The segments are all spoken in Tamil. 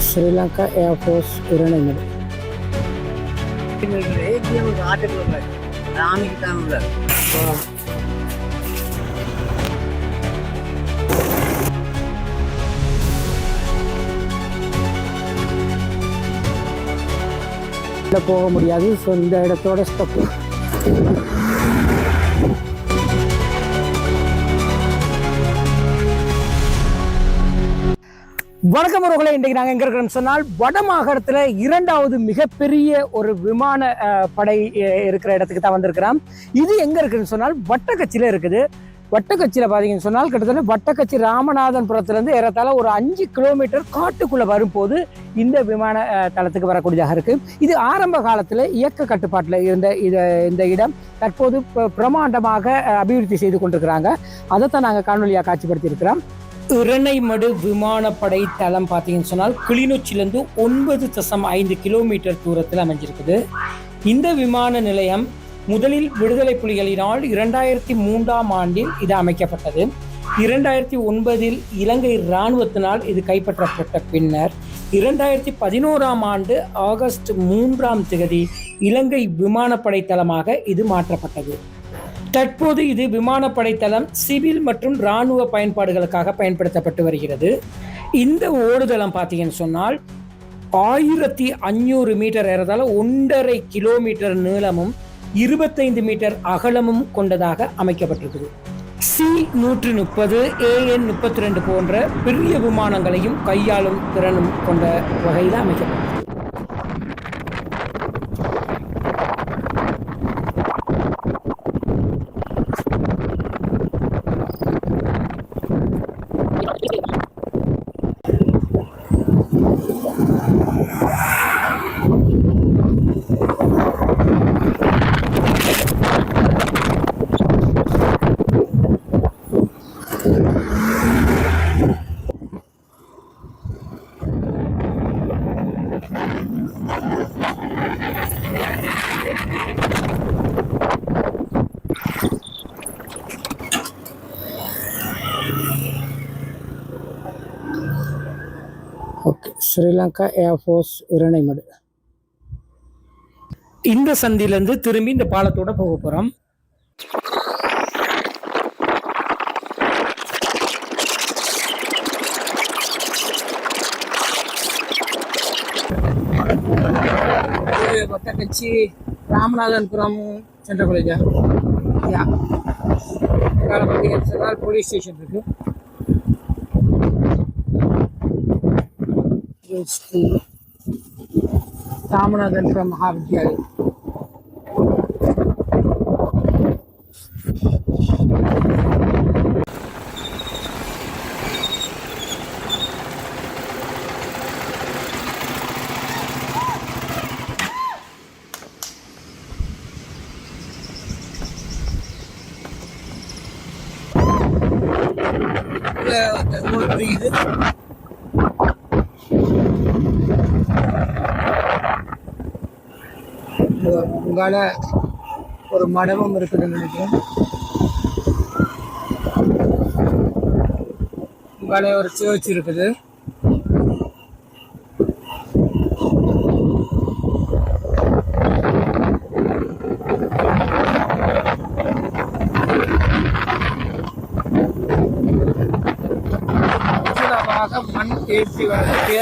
ശ്രീലങ്ക ஏர்ஃபோர்ஸ் இரணமது ஆட்டுக்குள்ள ராமிக்கு தான் போக முடியாது ஸோ இந்த இடத்தோட ஸ்டப் வணக்கம் உறவுகளை இன்றைக்கு நாங்கள் எங்கே இருக்கிறோம்னு சொன்னால் வடமாகாணத்தில் இரண்டாவது மிகப்பெரிய ஒரு விமான படை இருக்கிற இடத்துக்கு தான் வந்திருக்கிறோம். இது எங்கே இருக்குதுன்னு சொன்னால் வட்டக்கச்சியில் இருக்குது. வட்டக்கச்சியில் பார்த்தீங்கன்னு சொன்னால் கிட்டத்தட்ட வட்டக்கச்சி ராமநாதன்புரத்துலேருந்து ஏறத்தாழ ஒரு அஞ்சு கிலோமீட்டர் காட்டுக்குள்ளே வரும்போது இந்த விமான தளத்துக்கு வரக்கூடியதாக இருக்குது இது ஆரம்ப காலத்தில் இயக்க கட்டுப்பாட்டில் இருந்த இது இந்த இடம் தற்போது ப- பிரமாண்டமாக அபிவிருத்தி செய்து கொண்டிருக்கிறாங்க. அதைத்தான் நாங்கள் காணொலியாக காட்சிப்படுத்தியிருக்கிறோம். இரணைமடு விமானப்படை தளம் பார்த்தீங்கன்னு சொன்னால் கிளிநொச்சியிலேருந்து ஒன்பது தசம் ஐந்து கிலோமீட்டர் தூரத்தில் அமைஞ்சிருக்குது. இந்த விமான நிலையம் முதலில் விடுதலை புலிகளினால் இரண்டாயிரத்தி மூன்றாம் ஆண்டில் இது அமைக்கப்பட்டது. இரண்டாயிரத்தி ஒன்பதில் இலங்கை இராணுவத்தினால் இது கைப்பற்றப்பட்ட பின்னர் இரண்டாயிரத்தி பதினோராம் ஆண்டு ஆகஸ்ட் மூன்றாம் திகதி இலங்கை விமானப்படை தளமாக இது மாற்றப்பட்டது. தற்போது இது விமானப்படை தளம் சிவில் மற்றும் இராணுவ பயன்பாடுகளுக்காக பயன்படுத்தப்பட்டு வருகிறது. இந்த ஓடுதளம் பார்த்தீங்கன்னு சொன்னால் ஆயிரத்தி அஞ்சூறு மீட்டர் ஏறதால ஒன்றரை கிலோமீட்டர் நீளமும் இருபத்தைந்து மீட்டர் அகலமும் கொண்டதாக அமைக்கப்பட்டிருக்குது. சி நூற்றி முப்பது ஏஎன் முப்பத்தி ரெண்டு போன்ற பெரிய விமானங்களையும் கையாளும் திறனும் கொண்ட வகையில் அமைக்கப்பட்டது ஓகே ஸ்ரீலங்கா ஏர்ஃபோர்ஸ் இரணைமடு. இந்த சந்தியிலேருந்து திரும்பி இந்த பாலத்தோட போக போகிறோம் ஒட்டக்கச்சி ராமநாதன்புரம் சென்ட்ரல் காலேஜா? யா. போலீஸ் ஸ்டேஷன் இருக்கு ஸ்கூல் ராமநாதன்புரம் மகாவித்யாலயம் உங்களுக்கு உங்கால ஒரு மடமும் இருக்குதுன்னு நினைக்கிறேன். உங்கால ஒரு சர்ச் இருக்குது. மண் ஏற்றி வளர்க்க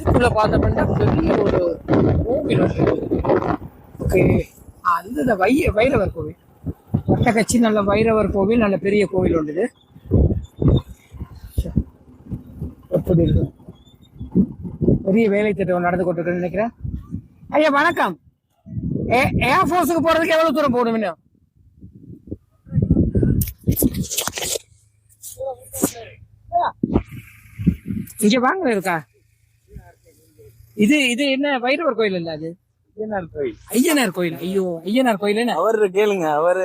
இதுக்குள்ள பார்த்தோம்னா பெரிய ஒரு கோவில் ஓகே. அந்த இந்த வை வைரவர் கோவில். வட்டக்கச்சி நல்ல வைரவர் கோவில் நல்ல பெரிய கோவில் இது. எப்படி இருக்கு? பெரிய வேலை திட்டம் நடந்து கொண்டிருக்குன்னு நினைக்கிறேன். ஐயா வணக்கம். ஏ ஏர் ஃபோர்ஸுக்கு போறதுக்கு எவ்வளவு தூரம் போகணும் இன்னும்? இங்க வாங்க இருக்கா? இது இது என்ன வைரவர் கோயில் இல்ல அது? ஐயனார் கோயில். ஐயோ ஐயனார் கோயில் என்ன? அவரு கேளுங்க அவரு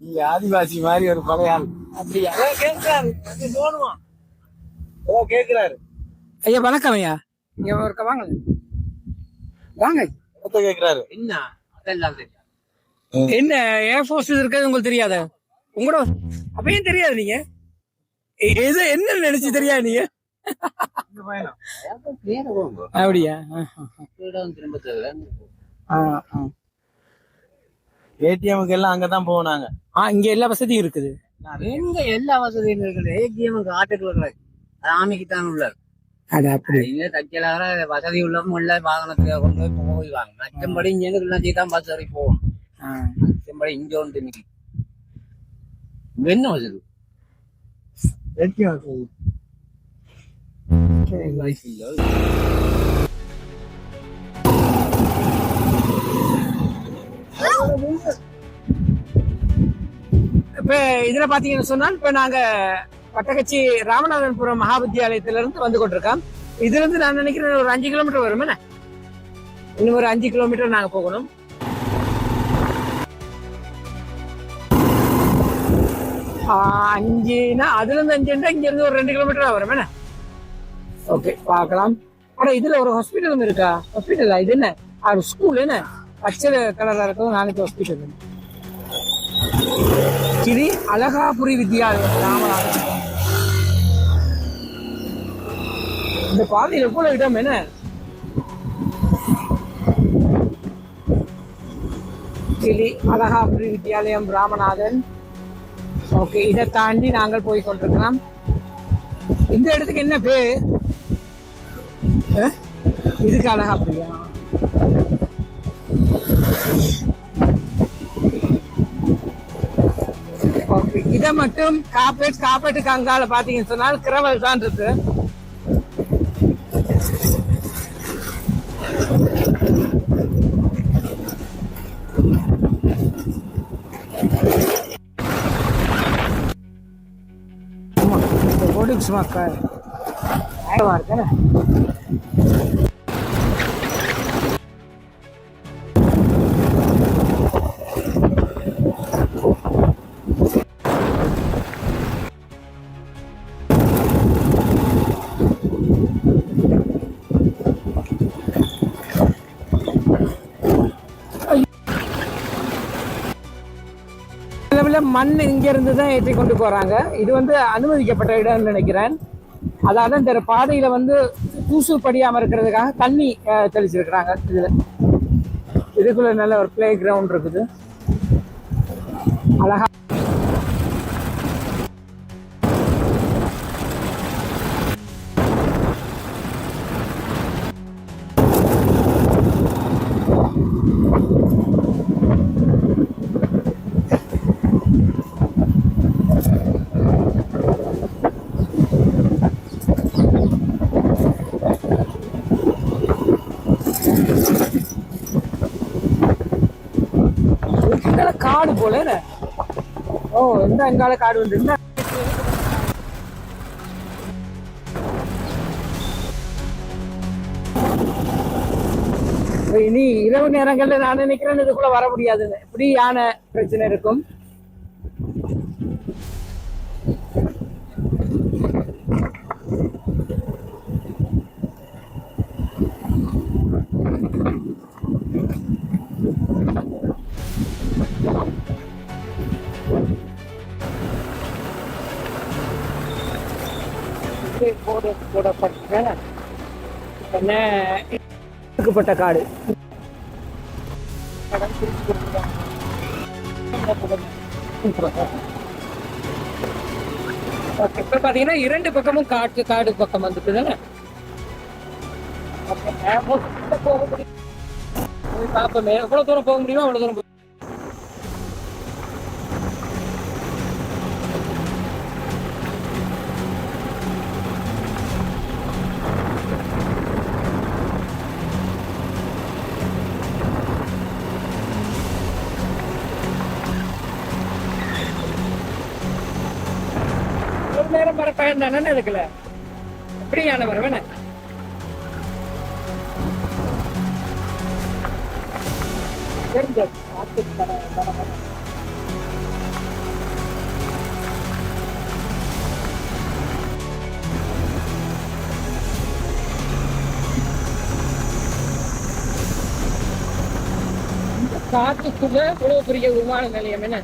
இங்க ஆதிவாசி மாதிரி ஒரு பழைய ஆள் அப்படியா கேட்கிறாரு அதான் கேட்கிறாரு ஐயா வணக்கம் ஐயா. இங்க இருக்க வாங்க. வாங்க. கேட்கிறாரு என்ன? அதெல்லாம் தெரியும் என்ன ஏர்ஃபோர்ஸ் இருக்கிறது உங்களுக்கு தெரியாத? உங்களோட அப்பயும் தெரியாது நீங்க. எது என்ன நினைச்சு தெரியாது நீங்க. அப்படியா. ஏடிஎம்க்கு எல்லாம் அங்கதான் போனாங்க. ஆ இங்க எல்லா வசதியும் இருக்குது. எங்க எல்லா வசதியும் இருக்குது? ஏடிஎம்க்கு ஆட்டுக்குள்ள கிடையாது அது ஆமிக்கு தான் உள்ளார் அது அப்படி. இங்க தச்சலாக வசதி உள்ளவங்க உள்ள வாகனத்துல கொண்டு போய் போய்வாங்க மற்றபடி இங்க இருந்து தான் பஸ் வரைக்கும் போகும் ஆ. மற்றபடி இங்க வந்து இங்க என்ன வசதி? இப்ப இதுல பாத்தீங்கன்னு சொன்னால் இப்ப நாங்க பட்டகச்சி ராமநாதன்புரம் மகாவித்யாலயத்திலிருந்து வந்து கொண்டிருக்கோம். இதுல இருந்து நான் நினைக்கிறேன் ஒரு அஞ்சு கிலோமீட்டர் வரும் என்ன? இன்னும் ஒரு அஞ்சு கிலோமீட்டர் நாங்க போகணும். அஞ்சுனா அதுல இருந்து அஞ்சுன்றா இங்க இருந்து ஒரு ரெண்டு கிலோமீட்டர் வரும் என்ன? ஓகே பார்க்கலாம். ஆனா இதுல ஒரு ஹாஸ்பிட்டலும் இருக்கா? ஹாஸ்பிட்டலா இது என்ன? அது ஸ்கூல் என்ன? பச்சை கலரா இருக்கிறது நாளைக்கு ஹாஸ்பிட்டல் இது அழகாபுரி வித்யாலயம் ராமநாதன் இந்த பாதையில் எவ்வளவு இடம் என்ன? கிளி அழகாபுரி வித்யாலயம் ராமநாதன். ஓகே இதை தாண்டி நாங்கள் போய் கொண்டிருக்கிறோம். இந்த இடத்துக்கு என்ன பேர்? இதுக்கு அழகாபுரியா ஓகே இதை மட்டும் காப்பேட் காப்பேட்டு கங்கால பாத்தீங்கன்னு சொன்னால் கிரவல் தான் இருக்கு ஆமா, இந்த ரோடுக்கு இருக்குல்ல? மண் இங்க இருந்து தான் ஏற்றி கொண்டு போறாங்க இது வந்து அனுமதிக்கப்பட்ட இடம்னு நினைக்கிறேன் அதாவது இந்த பாதையில வந்து தூசு படியாம இருக்கிறதுக்காக தண்ணி தெளிச்சிருக்கிறாங்க. இதுல. இதுக்குள்ள நல்ல ஒரு பிளே கிரவுண்ட் இருக்குது. வந்து அங்கால காடு வந்து இனி இரவு நேரங்கள்ல நான் நினைக்கிறேன் இதுக்குள்ள வர முடியாதுன்னு இப்படி யானை பிரச்சனை இருக்கும். ஒதுக்கப்பட்ட காடு. ஓகே இப்ப பாத்தீங்கன்னா இரண்டு பக்கமும் காட்டு காடு பக்கம் வந்துட்டு தானே? போக முடியும். போய் பார்ப்போமே. எவ்வளவு தூரம் போக முடியுமோ அவ்வளவு தூரம் வர இருக்குல்ல? அப்படியான வர வேணே தெரிஞ்சது இவ்வளவு பெரிய விமான நிலையம் என்ன?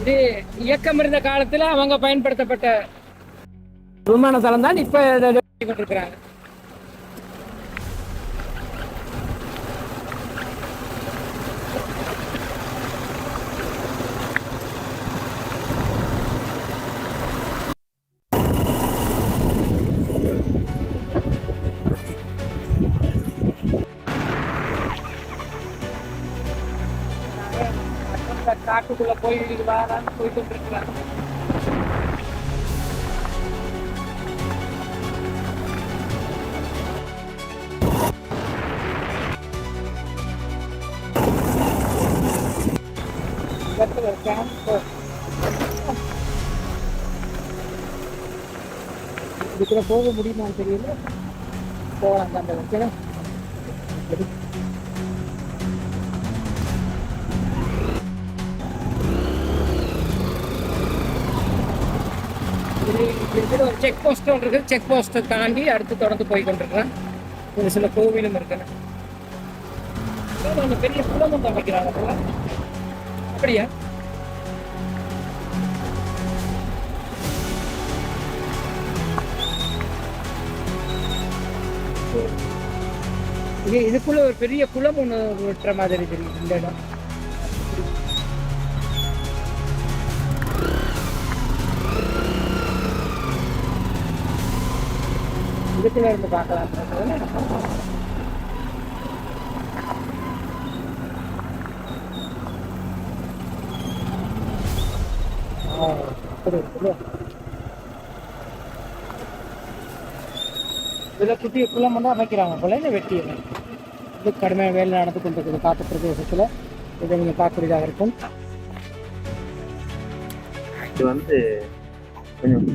இது இயக்கம் இருந்த காலத்துல அவங்க பயன்படுத்தப்பட்ட விமான தளம் தான் இப்ப இதை கட்டி கொண்டிருக்கிறாங்க அந்த காட்டுக்குள்ள போய் வாரான்னு போயிட்டு இருக்கிறாங்க போக முடியுமான்னு தெரியல. போகலாம் அந்த இடத்துல ஒரு செக் போஸ்ட் ஒன்று இருக்குது செக் போஸ்ட்டை தாண்டி அடுத்து தொடர்ந்து போய் கொண்டிருக்கிறேன் ஒரு சில கோவிலும் இருக்குன்னு பெரிய குளம் வந்து அமைக்கிறாங்க அப்படியா? இது இதுக்குள்ள ஒரு பெரிய குளம் ஒன்று விட்டுற மாதிரி தெரியும் இந்த இடம். இதுக்குள்ள இருந்து பார்க்கலாம். ஆ, அப்படி இருக்குல்ல. இதுல குட்டிய குளம் வந்து அமைக்கிறாங்க போல. இல்லை வெட்டி இது கடுமையான வேலை நடந்து கொண்டிருக்குது காட்டு பிரதேசத்துல. இதை நீங்க பார்க்கக்கூடியதாக இருக்கும். இது வந்து கொஞ்சம்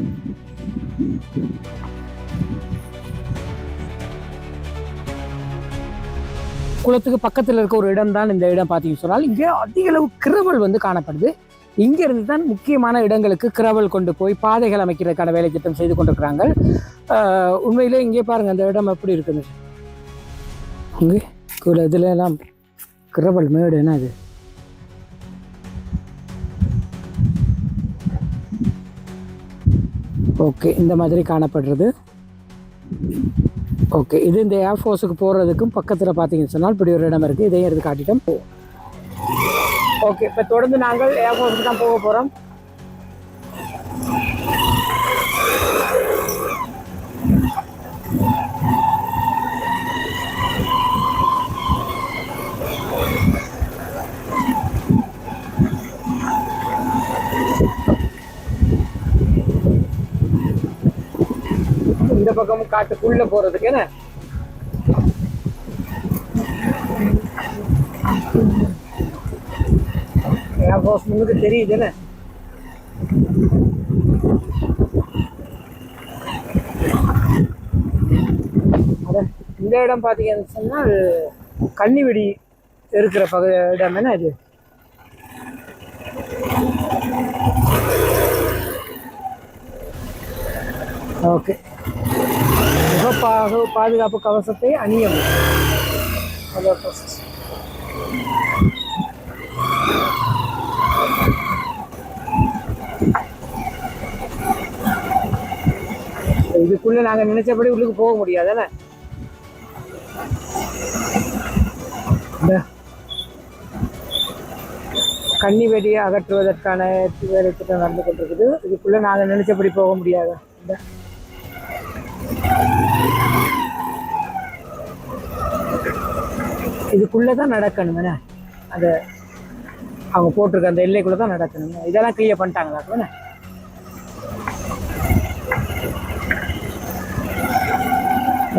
குளத்துக்கு பக்கத்தில் இருக்க ஒரு இடம் தான் இந்த இடம் பார்த்தீங்கன்னு சொன்னால். இங்கே அதிக அளவு கிரவல் வந்து காணப்படுது. இங்கிருந்து தான் முக்கியமான இடங்களுக்கு கிரவல் கொண்டு போய் பாதைகள் அமைக்கிறதுக்கான வேலை திட்டம் செய்து கொண்டிருக்கிறாங்க. உண்மையிலே இங்கே பாருங்க அந்த இடம் எப்படி இருக்குது? இங்கே கூட இதில் எல்லாம் கிரவல் மேடு என்ன அது ஓகே இந்த மாதிரி காணப்படுறது. ஓகே இது இந்த ஏர்ஃபோர்ஸுக்கு போகிறதுக்கும் பக்கத்தில் பார்த்தீங்கன்னு சொன்னால் இப்படி ஒரு இடம் இருக்குது இதையும் எடுத்து காட்டிட்டோம். போ ஓகே இப்போ தொடர்ந்து நாங்கள் ஏர்போர்ட்டுக்கு தான் போக போகிறோம் இந்த பக்கமும் காட்டுக்குள்ள போறதுக்கு என்ன? ஏர்ஃபோர்ஸ் முன்னுக்கு தெரியுதுல்ல. அதான் இந்த இடம் பார்த்தீங்கன்னு சொன்னால் கன்னிவெடி இருக்கிற பக இடம் என்ன இது? ஓகே. முகப்பாக பாதுகாப்பு கவசத்தை அணியவும் இதுக்குள்ள நாங்க நினைச்சபடி உள்ளுக்கு போக முடியாதுல்ல இந்த கன்னி வெடியை அகற்றுவதற்கான வேலை திட்டம் நடந்து கொண்டிருக்குது. இதுக்குள்ள நாங்க நினைச்சபடி போக முடியாது. இந்த இதுக்குள்ளே தான் நடக்கணும் என்ன? அந்த அவங்க போட்டிருக்க அந்த எல்லைக்குள்ளே தான் நடக்கணும். இதெல்லாம் கிளியர் பண்ணிட்டாங்களா என்ன?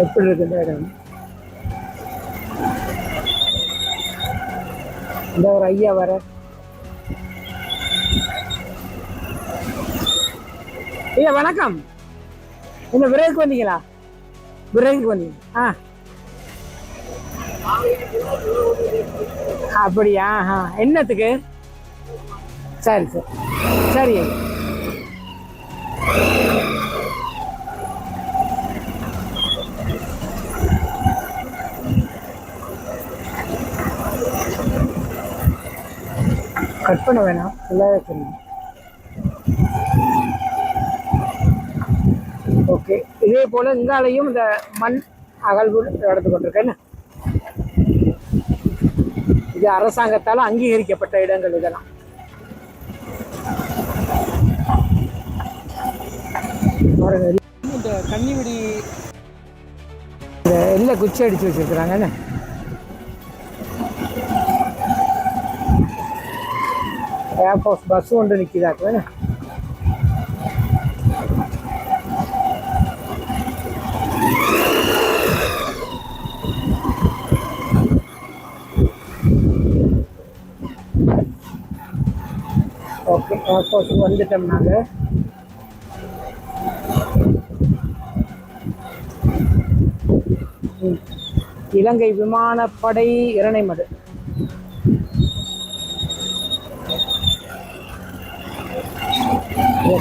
எப்படி இருக்கு இந்த இடம். இந்த ஒரு ஐயா வர. ஐயா வணக்கம். என்ன விரைவுக்கு வந்தீங்களா? விரைவுக்கு வந்தீங்க. ஆ. அப்படியா? ஆ. என்னத்துக்கு? சரி சரி. சரி கட் பண்ண வேணாம். ஃபுல்லாகவே சொல்லுங்க ஓகே. இதே போல இங்காலையும் இந்த மண் அகழ்வு நடந்து கொண்டிருக்கேன்னு இது அரசாங்கத்தால் அங்கீகரிக்கப்பட்ட இடங்கள் இதெல்லாம். இந்த கன்னிவெடி இந்த எல்லை குச்சி அடிச்சு வச்சிருக்கிறாங்கன்னு ஏர்ஃபோர்ஸ் பஸ் ஒன்று நிற்கிதாக்குவேன் ஓகே ஏர்ஃபோர்ஸ் வந்துட்டோம் நாங்கள் இலங்கை விமானப்படை இரணைமடு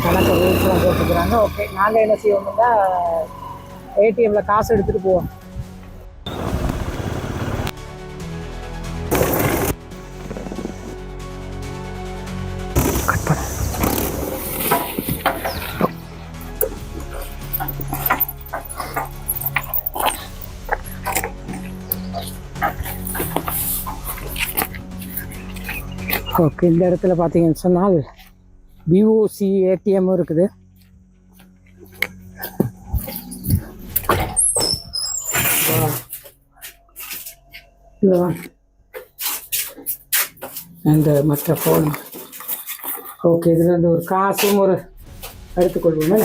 கணக்கு ரூல்ஸ்லாம் போட்டுக்கிறாங்க. ஓகே நாங்கள் என்ன செய்வோம்னா ஏடிஎம்ல காசு எடுத்துகிட்டு போவோம். ஓகே இந்த இடத்துல பார்த்தீங்கன்னு சொன்னால் விவோசி ஏடிஎம்மும் இருக்குது. இந்த மற்ற ஃபோன் ஓகே இதில் இந்த ஒரு காசும் ஒரு எடுத்துக்கொள்வோமே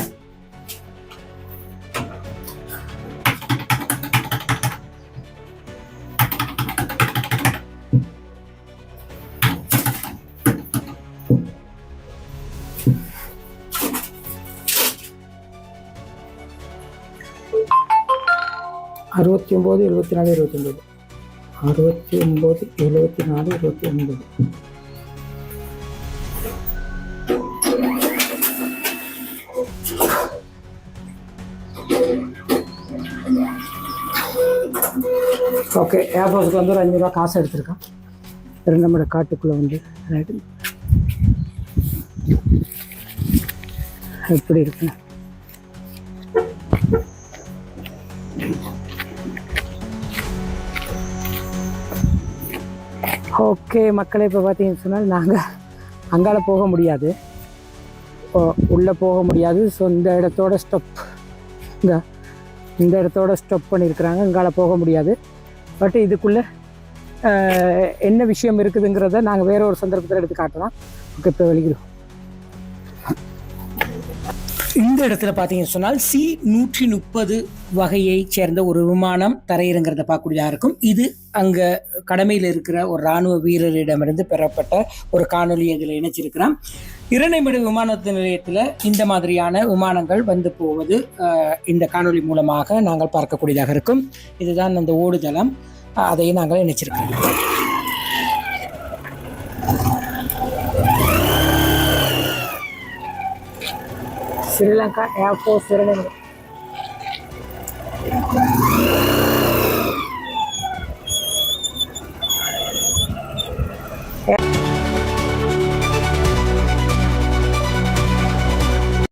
அறுபத்தி ஒம்பது எழுபத்தி நாலு இருபத்தி ஒம்பது அறுபத்தி ஒம்பது எழுபத்தி நாலு இருபத்தி ஒன்பது ஓகே ஏர்போர்ட்டுக்கு வந்து ஒரு அஞ்சூறுரூவா காசு எடுத்திருக்கான். இரண்டமட காட்டுக்குள்ளே வந்து. ரைட்டு எப்படி இருக்கு? ஓகே மக்களை இப்போ பார்த்தீங்கன்னு சொன்னால் நாங்கள் அங்கால போக முடியாது. உள்ளே போக முடியாது. ஸோ இந்த இடத்தோட ஸ்டப் இந்த இந்த இடத்தோட ஸ்டப் பண்ணியிருக்கிறாங்க அங்கால போக முடியாது. பட் இதுக்குள்ளே என்ன விஷயம் இருக்குதுங்கிறத நாங்கள் வேற ஒரு சந்தர்ப்பத்தில் எடுத்து காட்டலாம். ஓகே இப்போ வெளிக்கிறோம் இந்த இடத்துல பார்த்தீங்கன்னு சொன்னால் சி நூற்றி முப்பது வகையைச் சேர்ந்த ஒரு விமானம் தரையிறங்கிறத பார்க்கக்கூடியதாக இருக்கும். இது அங்கே கடமையில் இருக்கிற ஒரு இராணுவ வீரரிடமிருந்து பெறப்பட்ட ஒரு காணொலி இதில் இணைச்சிருக்கிறோம் இரணைமடு விமான நிலையத்தில் இந்த மாதிரியான விமானங்கள் வந்து போவது இந்த காணொளி மூலமாக நாங்கள் பார்க்கக்கூடியதாக இருக்கும். இதுதான் அந்த ஓடுதளம். அதை அதையும் நாங்கள் இணைச்சிருக்கிறோம். ஸ்ரீலங்கா ஏர்போர்ட் இரணைமடு